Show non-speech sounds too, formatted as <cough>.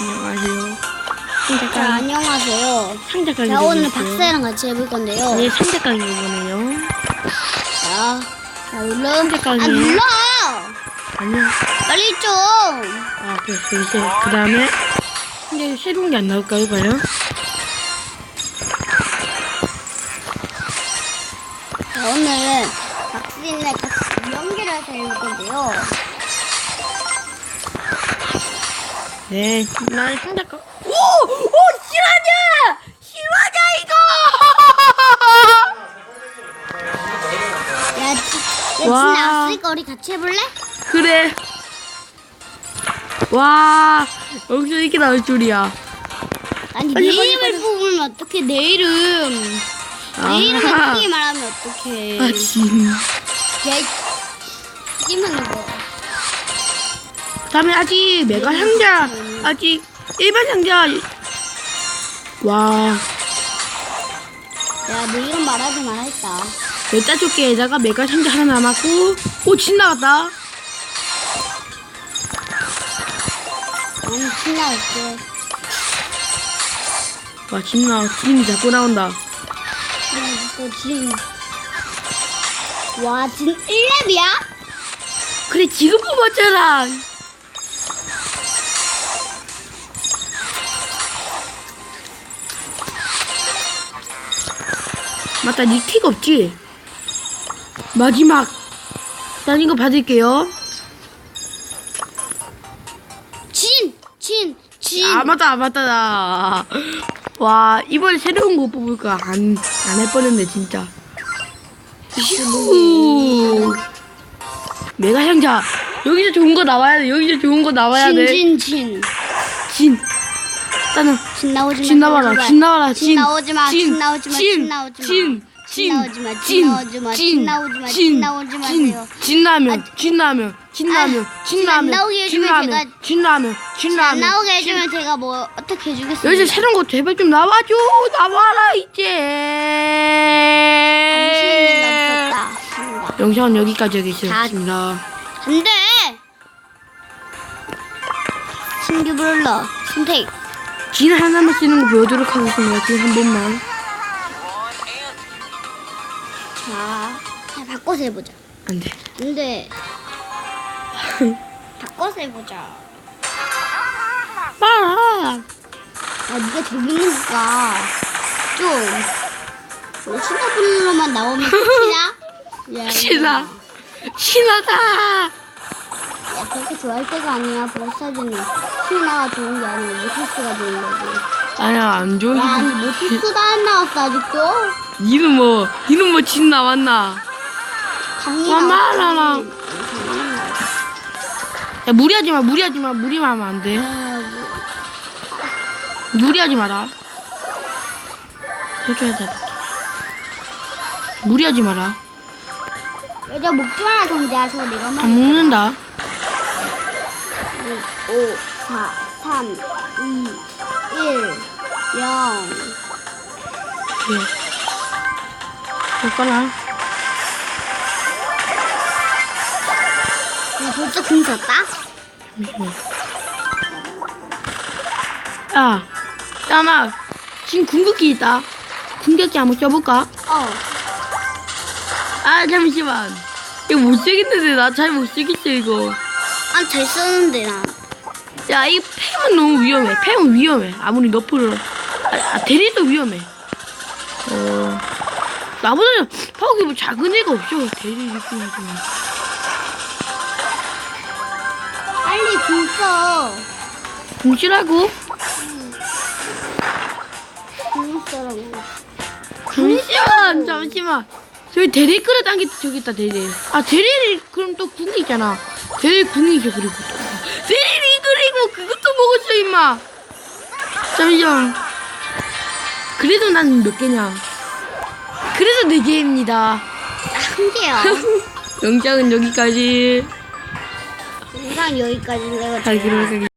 안녕하세요. 자, 상자깡, 안녕하세요. 상자깡이 자, 오늘. 박사랑 같이 해볼 건데요. 네, 상자깡이 이거네요. 자, 자. 상자깡이에요. 아, 눌러! 아니요. 빨리 좀! 아, 그래서 이제, 그 다음에, 이제 새로운 게 안 나올까요, 과연? 자, 오늘 박스인네 같이 연결해서 해볼 건데요. 네, 난 상자깡. 오! 오! 실화냐! 실화냐, 이거! 야, 지, 야, 와. 진짜 없으니까 우리 같이 해볼래? 그래. 와, 여기서 이렇게 나올 줄이야. 아니, 빨리, 내 빨리, 이름을 빨리. 뽑으면 어떡해, 내 이름. 아. 내 이름 어떻게 말하면 어떡해. 아, 진. 야, 이기만 이거. 다음에 아직 메가 상자, 아직 일반 상자. 와, 야, 내 이름 말하지 말았다. 여기다 조끼에다가 메가 상자 하나 남았고, 오, 진 나왔다. 아니, 신나왔어. 와, 진 나와. 진이 자꾸 나온다. 또 진. 와, 진 1렙이야? 그래, 지금 뽑았잖아. 맞다, 니킥 없지? 마지막. 난 이거 받을게요. 진! 진! 진! 아, 맞다, 맞다. 나. 와, 이번에 새로운 거 뽑을까? 안, 안할 뻔했네, 진짜. 휴. 메가 향자. 여기서 좋은 거 나와야 돼. 여기서 좋은 거 나와야 돼. 진, 진, 진. 진. 일단은 진 나오지 마. 진 나와라. 진 나와라. 진 나오지 마. 진, 진 나오지 마. 진 나오지 마. 진. 진 나오지 마. 진 나오지 마. 진 나오지 마. 진 나오지 진, 마세요. 진라면, 진라면, 진라면, 아, 진라면, 진 진라면, 제가- 진라면, 안 진라면. 나오게 해주면 제가 뭐 어떻게 해주겠어요? 여기서 새로운 거 제발 좀 나와줘. 나와라 이제. 영상은 여기까지 하겠습니다. 안 돼! 신규 브롤러 선택. 진 하나만 쓰는 거 보여드리도록 하겠습니다. 진한 번만. 자, 자 바꿔서 해보자. 안 돼. 안 돼. <laughs> 바꿔서 해보자. 빨아. 아, 네가 재밌는가? 좀. 뭐 신화 브롤러만 나오면 끝이냐? 야, 신아. 신하다. 야, 그렇게 좋아할 때가 아니야. 보스사진은 신화가 좋은 게 아니고 모티스가 좋은 거지. 아니야, 안 좋은 야, 거. 아니 모티스도 안 나왔어 아직도? 니는 뭐, 니는 뭐진 나왔나? 당연히 와, 나왔지. 말아라. 당연히 나왔지. 야, 무리하지 마, 무리하지 마, 무리만 하면 안 돼. 아, 뭐. 무리하지 마라. 해줘야 돼. 무리하지 마라. 여자 마라 정지야 저 내가 안말 먹는다. 5 4 3 2 1 0 예. 잠깐만. 야 벌써 금 썼다? 잠시만. 야, 야나 지금 궁극기 있다. 궁극기 한번 써볼까? 어 아 잠시만. 이거 못 쓰겠는데 나 잘 못 쓰겠어 이거. 아, 잘 썼는데 나 야, 이 팸은 너무 위험해. 팸은 위험해. 아무리 너프를. 아, 아 대리도 위험해. 어. 나보다는 파워기 뭐 작은 애가 없어. 대리 느낌이 좀. 빨리 금써 궁시라고? 금써라고 잠시만, 잠시만. 저기 대리 끌어당기 저기 있다, 대리. 아, 대리, 그럼 또 궁이 있잖아. 대리 궁이죠, 그리고 또. 대리, 그리고 그것도 먹었어, 임마. 잠시만. 그래도 난 몇 개냐. 그래도 네 개입니다. 한 개야 <laughs> 영장은 여기까지 영상 여기까지 내가 하기로 하겠습니다.